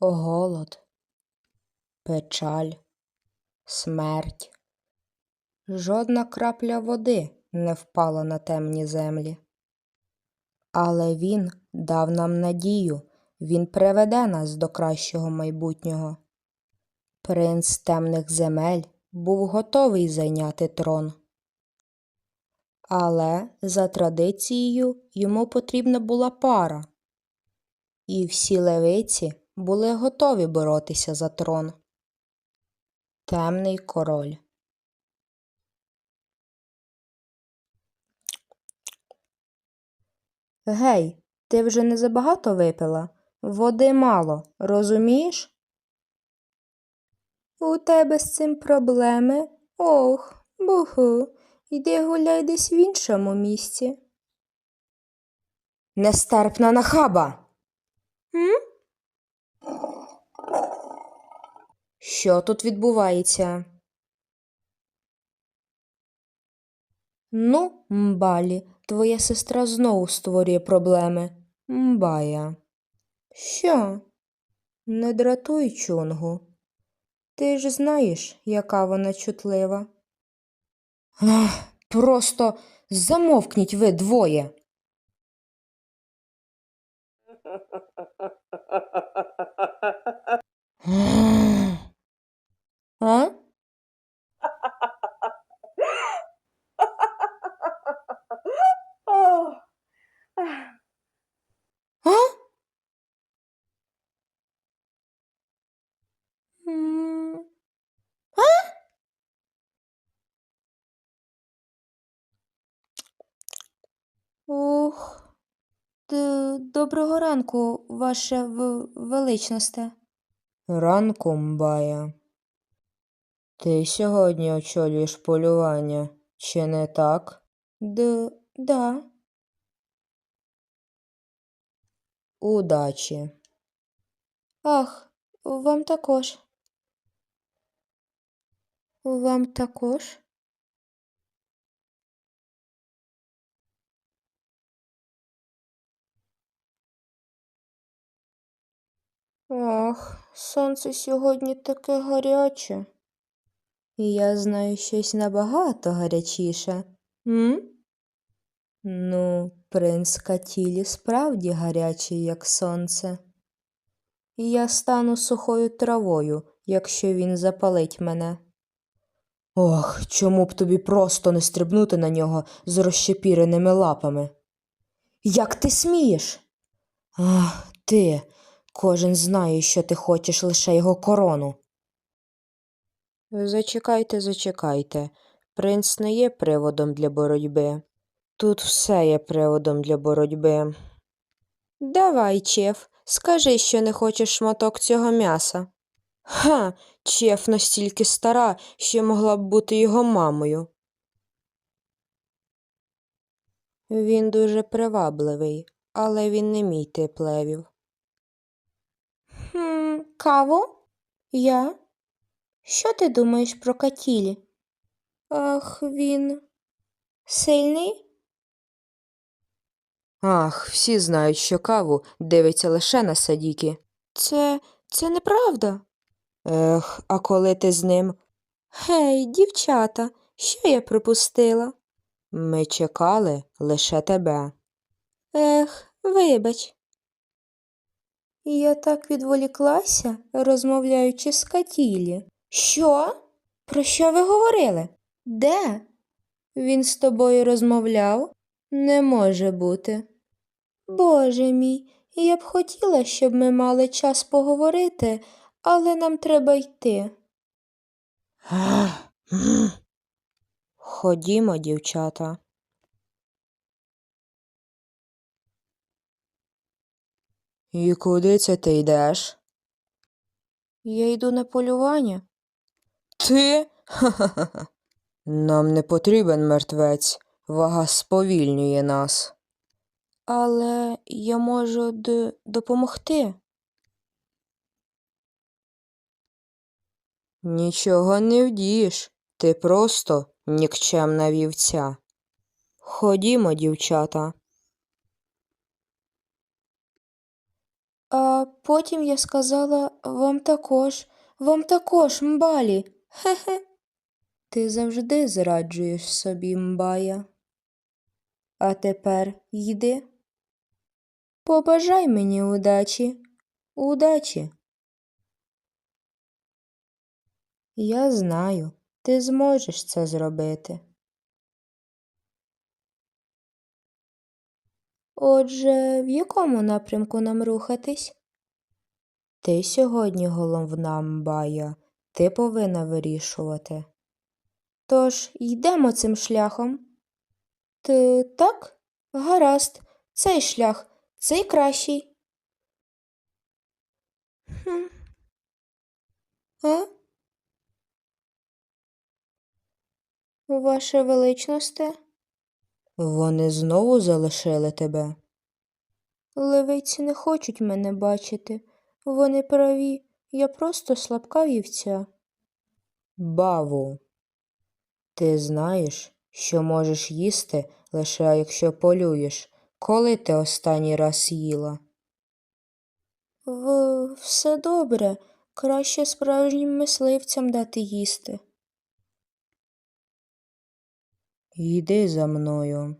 голод, печаль, смерть. Жодна крапля води не впала на темні землі. Але він дав нам надію, він приведе нас до кращого майбутнього. Принц темних земель був готовий зайняти трон. Але за традицією йому потрібна була пара, і всі левиці були готові боротися за трон. Темний король. Гей, ти вже не забагато випила? Води мало, розумієш? У тебе з цим проблеми? Ох, буху, йди гуляй десь в іншому місці. Нестерпна нахаба. М? Що тут відбувається? Ну, Мбалі, твоя сестра знову створює проблеми. Мбая. Що? Не дратуй чунгу. Ти ж знаєш, яка вона чутлива. Ах, просто замовкніть ви двоє. А? А? М. А? Д- Доброго ранку, ваше в- величносте. Ранку, Мбая. Ти сьогодні очолюєш полювання, чи не так? Д, да. Удачі. Ах, вам також. Вам також? Ох, сонце сьогодні таке гаряче. Я знаю щось набагато гарячіше. М? Ну, принц Катілі справді гарячий, як сонце. Я стану сухою травою, якщо він запалить мене. Ох, чому б тобі просто не стрибнути на нього з розщепіреними лапами? Як ти смієш? Ах, ти. Кожен знає, що ти хочеш лише його корону. Зачекайте, зачекайте. Принц не є приводом для боротьби. Тут все є приводом для боротьби. Давай, Чеф, скажи, що не хочеш шматок цього м'яса. Ха, Чеф настільки стара, що могла б бути його мамою. Він дуже привабливий, але він не мій тип левів. Каву? Я? Що ти думаєш про Катілі? Ах, він сильний? Ах, всі знають, що каву дивиться лише на садіки. Це це неправда. Ех, а коли ти з ним? Гей, дівчата, що я пропустила? Ми чекали лише тебе. Ех, вибач. Я так відволіклася, розмовляючи з Катілі. Що? Про що ви говорили? Де? Він з тобою розмовляв? Не може бути. Боже мій, я б хотіла, щоб ми мали час поговорити, але нам треба йти. Ходімо, дівчата. І куди це ти йдеш? Я йду на полювання. Ти? Ха-ха-ха. Нам не потрібен мертвець. Вага сповільнює нас. Але я можу д- допомогти. Нічого не вдієш. Ти просто нікчемна вівця. Ходімо, дівчата. А потім я сказала вам також, вам також, мбалі. Хе-хе. Ти завжди зраджуєш собі, мбая. А тепер йди. Побажай мені удачі. Удачі. Я знаю, ти зможеш це зробити. Отже, в якому напрямку нам рухатись? Ти сьогодні головна мбая, ти повинна вирішувати. Тож йдемо цим шляхом. Ти так? Гаразд, цей шлях, цей кращий. Хм. А? Ваше величносте? Вони знову залишили тебе. Левиці не хочуть мене бачити. Вони праві, я просто слабка вівця. Баву, ти знаєш, що можеш їсти лише якщо полюєш. Коли ти останній раз їла? В... Все добре. Краще справжнім мисливцям дати їсти. Йди за мною.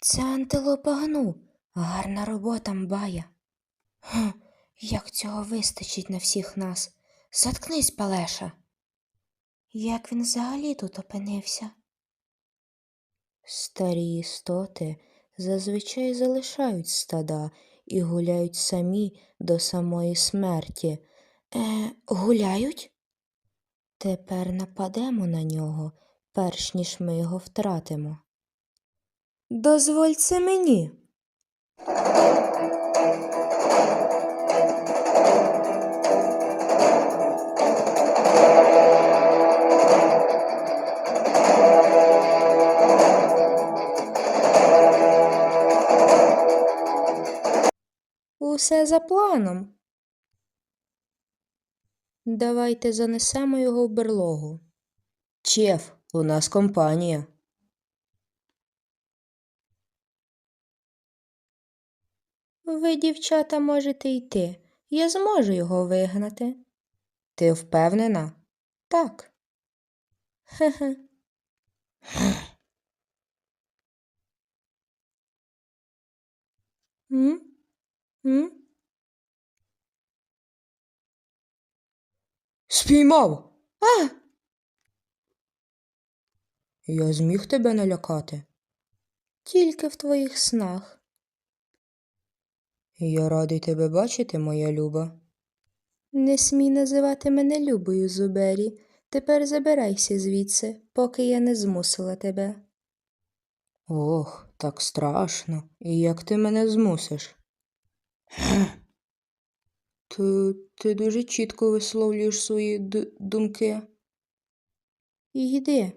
Це антилопа гну. Гарна робота, мбая. Хм, як цього вистачить на всіх нас. Заткнись, Палеша. Як він взагалі тут опинився? Старі істоти зазвичай залишають стада і гуляють самі до самої смерті. Е, гуляють? Тепер нападемо на нього, перш ніж ми його втратимо. Дозволь це мені. Усе за планом. Давайте занесемо його в берлогу. Чеф, у нас компанія. Ви, дівчата, можете йти. Я зможу його вигнати. Ти впевнена? Так. Хе-хе. М? М? Спіймав. А! Я зміг тебе налякати. Тільки в твоїх снах. Я радий тебе бачити, моя люба. Не смій називати мене любою, Зубері. Тепер забирайся звідси, поки я не змусила тебе. Ох, так страшно. І як ти мене змусиш? Ти, ти дуже чітко висловлюєш свої думки. Йди.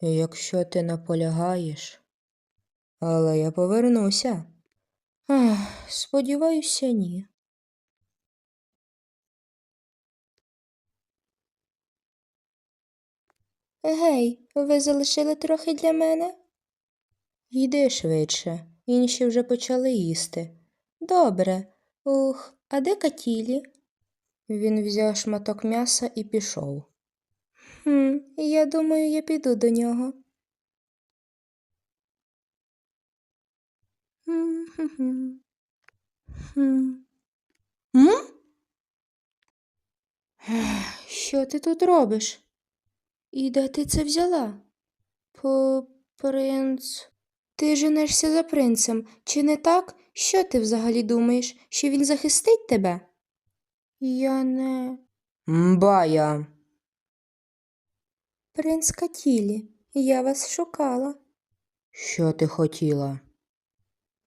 Якщо ти наполягаєш. Але я повернуся. Ах, сподіваюся, ні. Гей, ви залишили трохи для мене? Йди швидше, інші вже почали їсти. Добре. Ух, а де Катілі? Він взяв шматок м'яса і пішов. Хм, я думаю, я піду до нього. Хм. Що ти тут робиш? І де ти це взяла? По принц. Ти женешся за принцем, чи не так? Що ти взагалі думаєш, що він захистить тебе? Я не. Мбая. Принц Катілі, я вас шукала. Що ти хотіла?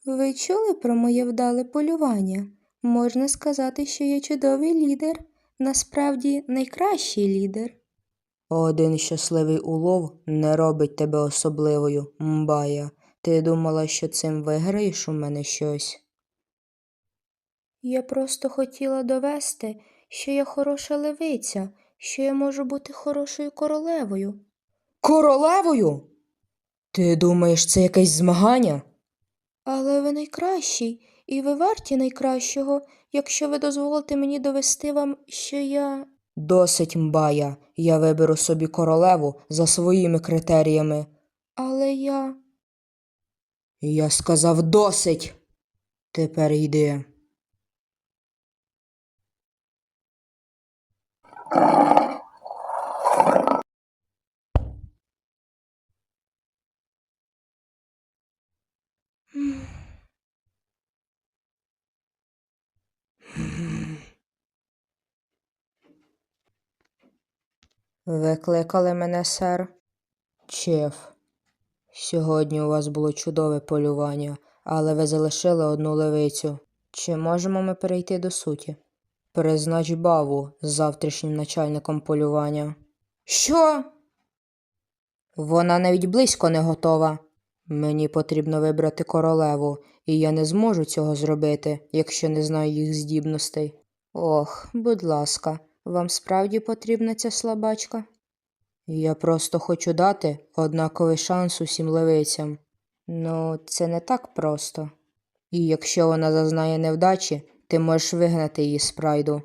Ви чули про моє вдале полювання? Можна сказати, що я чудовий лідер, насправді найкращий лідер. Один щасливий улов не робить тебе особливою, мбая. Ти думала, що цим виграєш у мене щось? Я просто хотіла довести, що я хороша левиця, що я можу бути хорошою королевою. Королевою? Ти думаєш, це якесь змагання? Але ви найкращий, і ви варті найкращого, якщо ви дозволите мені довести вам, що я. Досить, мбая. Я виберу собі королеву за своїми критеріями. Але я. Я сказав досить. Тепер йди. Ви кликали мене, сер? Чеф. Сьогодні у вас було чудове полювання, але ви залишили одну левицю. Чи можемо ми перейти до суті? Признач баву з завтрашнім начальником полювання. Що? Вона навіть близько не готова. Мені потрібно вибрати королеву, і я не зможу цього зробити, якщо не знаю їх здібностей. Ох, будь ласка, вам справді потрібна ця слабачка? Я просто хочу дати однаковий шанс усім левицям. Ну, це не так просто. І якщо вона зазнає невдачі, ти можеш вигнати її з прайду.